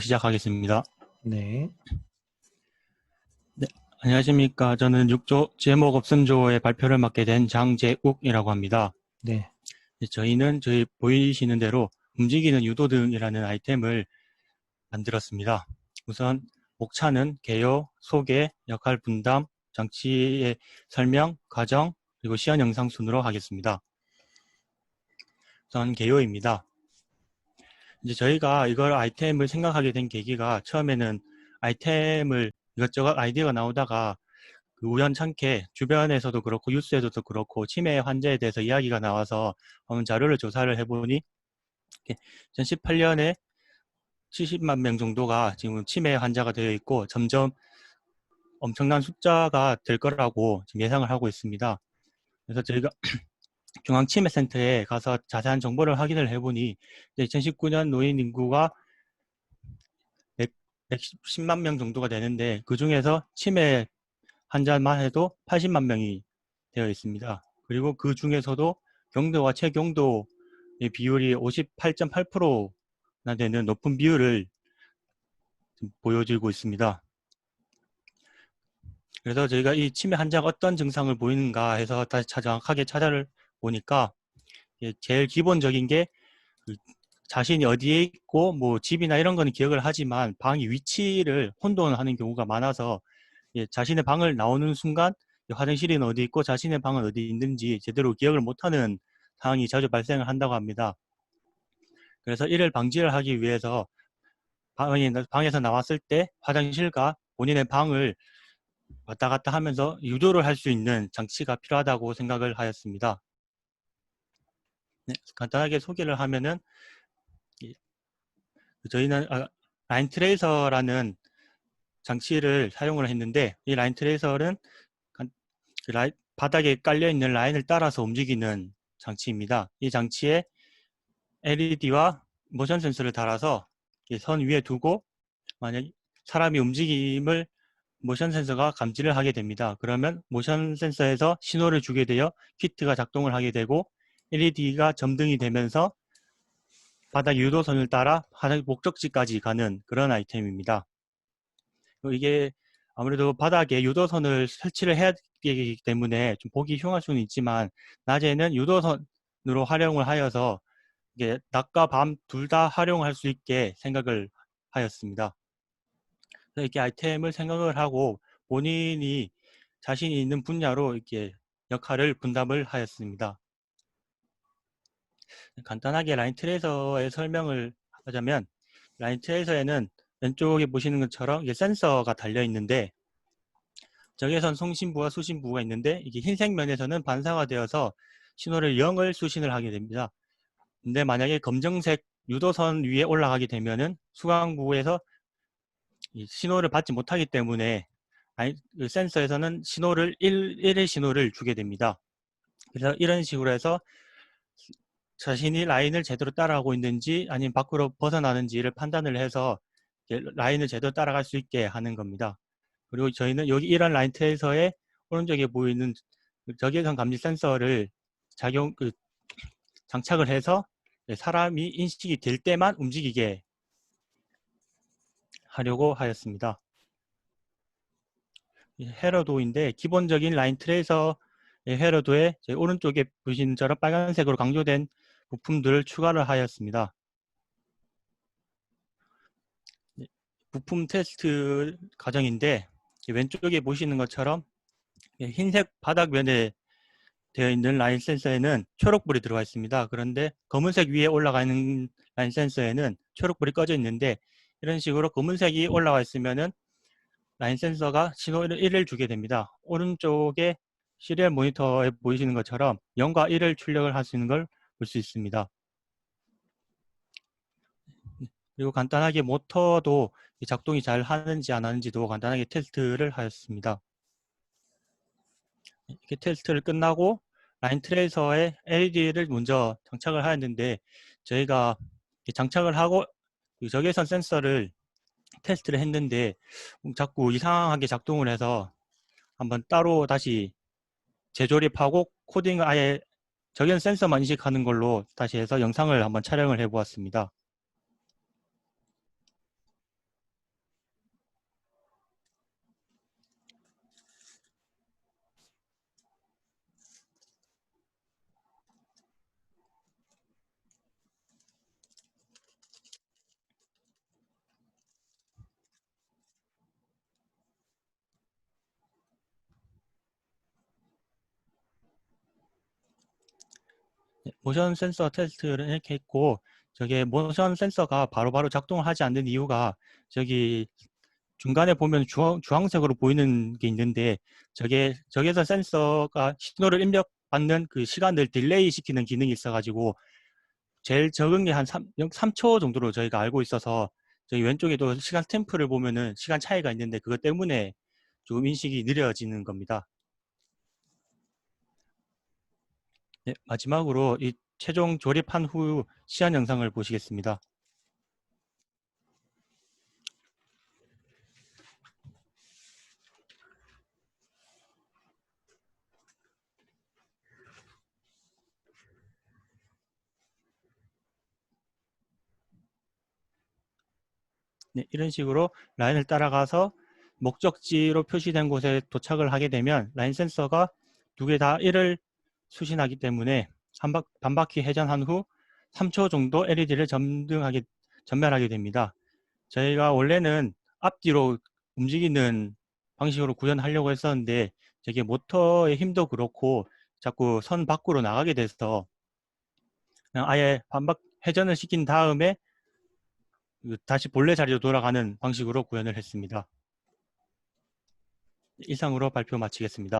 시작하겠습니다. 네. 안녕하십니까. 저는 6조 제목 없음조의 발표를 맡게 된 장재욱이라고 합니다. 네. 네, 저희는 저희 보이시는 대로 움직이는 유도 등이라는 아이템을 만들었습니다. 우선 목차는 개요, 소개, 역할 분담, 장치의 설명, 과정, 그리고 시연 영상 순으로 하겠습니다. 우선 개요입니다. 이제 저희가 이걸 아이템을 생각하게 된 계기가 처음에는 아이템을 이것저것 아이디어가 나오다가 그 우연찮게 주변에서도 그렇고 뉴스에서도 그렇고 치매 환자에 대해서 이야기가 나와서 한번 자료를 조사를 해보니 2018년에 70만 명 정도가 지금 치매 환자가 되어 있고 점점 엄청난 숫자가 될 거라고 지금 예상을 하고 있습니다. 그래서 저희가 중앙치매센터에 가서 자세한 정보를 확인을 해보니 2019년 노인 인구가 110만 명 정도가 되는데 그 중에서 치매 환자만 해도 80만 명이 되어 있습니다. 그리고 그 중에서도 경도와 최경도의 비율이 58.8%나 되는 높은 비율을 보여지고 있습니다. 그래서 저희가 이 치매 환자가 어떤 증상을 보이는가 해서 다시 정확하게 찾아를 보니까 제일 기본적인 게그 자신이 어디에 있고 뭐 집이나 이런 거는 기억을 하지만 방이 위치를 혼돈하는 경우가 많아서 자신의 방을 나오는 순간 화장실은 어디 있고 자신의 방은 어디 있는지 제대로 기억을 못하는 상황이 자주 발생을 한다고 합니다. 그래서 이를 방지를 하기 위해서 방에서 나왔을 때 화장실과 본인의 방을 왔다 갔다 하면서 유도를 할 수 있는 장치가 필요하다고 생각을 하였습니다. 네, 간단하게 소개를 하면은 저희는 아, 라인 트레이서라는 장치를 사용을 했는데 이 라인 트레이서는 그 라인, 바닥에 깔려 있는 라인을 따라서 움직이는 장치입니다. 이 장치에 LED와 모션 센서를 달아서 선 위에 두고 만약 사람이 움직임을 모션 센서가 감지를 하게 됩니다. 그러면 모션 센서에서 신호를 주게 되어 키트가 작동을 하게 되고 LED가 점등이 되면서 바닥 유도선을 따라 바닥 목적지까지 가는 그런 아이템입니다. 이게 아무래도 바닥에 유도선을 설치를 해야 되기 때문에 좀 보기 흉할 수는 있지만 낮에는 유도선으로 활용을 하여서 이게 낮과 밤 둘 다 활용할 수 있게 생각을 하였습니다. 이렇게 아이템을 생각을 하고 본인이 자신이 있는 분야로 이렇게 역할을 분담을 하였습니다. 간단하게 라인 트레이서의 설명을 하자면 라인 트레이서에는 왼쪽에 보시는 것처럼 이게 센서가 달려 있는데 적외선 송신부와 수신부가 있는데 이게 흰색 면에서는 반사가 되어서 신호를 0을 수신을 하게 됩니다. 근데 만약에 검정색 유도선 위에 올라가게 되면은 수강부에서 신호를 받지 못하기 때문에 그 센서에서는 신호를 1, 1의 신호를 주게 됩니다. 그래서 이런 식으로 해서 자신이 라인을 제대로 따라가고 있는지 아니면 밖으로 벗어나는지를 판단을 해서 라인을 제대로 따라갈 수 있게 하는 겁니다. 그리고 저희는 여기 이런 라인 트에서의 오른쪽에 보이는 그 적외선 감지 센서를 작용 그 장착을 해서 사람이 인식이 될 때만 움직이게 하려고 하였습니다. 헤러도인데 기본적인 라인 트레이서의 헤러도에 오른쪽에 보시는 처럼 빨간색으로 강조된 부품들을 추가를 하였습니다. 네, 부품 테스트 과정인데 왼쪽에 보시는 것처럼 흰색 바닥 면에 되어 있는 라인 센서에는 초록불이 들어가 있습니다. 그런데 검은색 위에 올라가 있는 라인 센서에는 초록불이 꺼져 있는데 이런 식으로 검은색이 올라와 있으면은 라인 센서가 신호를 1을 주게 됩니다. 오른쪽에 시리얼 모니터에 보이시는 것처럼 0과 1을 출력을 할수 있는 걸 볼 수 있습니다. 그리고 간단하게 모터도 작동이 잘 하는지 안 하는지도 간단하게 테스트를 하였습니다. 이렇게 테스트를 끝나고 라인 트레이서에 LED를 먼저 장착을 하였는데 저희가 장착을 하고 적외선 센서를 테스트를 했는데 자꾸 이상하게 작동을 해서 한번 따로 다시 재조립하고 코딩을 아예 적외선 센서만 인식하는 걸로 다시 해서 영상을 한번 촬영을 해 보았습니다. 모션 센서 테스트를 이렇게 했고 저게 모션 센서가 바로 바로 작동을 하지 않는 이유가 저기 중간에 보면 주황, 주황색으로 보이는 게 있는데 저게 저기서 센서가 신호를 입력받는 그 시간을 딜레이 시키는 기능이 있어가지고 제일 적은 게 한 3, 3초 정도로 저희가 알고 있어서 저기 왼쪽에도 시간 스탬프를 보면은 시간 차이가 있는데 그것 때문에 조금 인식이 느려지는 겁니다. 네, 마지막으로 이 최종 조립한 후 시연 영상을 보시겠습니다. 네, 이런 식으로 라인을 따라가서 목적지로 표시된 곳에 도착을 하게 되면 라인 센서가 두 개 다 1을 수신하기 때문에 한 바, 반바퀴 회전한 후 3초 정도 LED를 점등하게, 전멸하게 됩니다. 저희가 원래는 앞뒤로 움직이는 방식으로 구현하려고 했었는데 저게 모터의 힘도 그렇고 자꾸 선 밖으로 나가게 돼서 아예 반박 회전을 시킨 다음에 그 다시 본래 자리로 돌아가는 방식으로 구현을 했습니다. 이상으로 발표 마치겠습니다.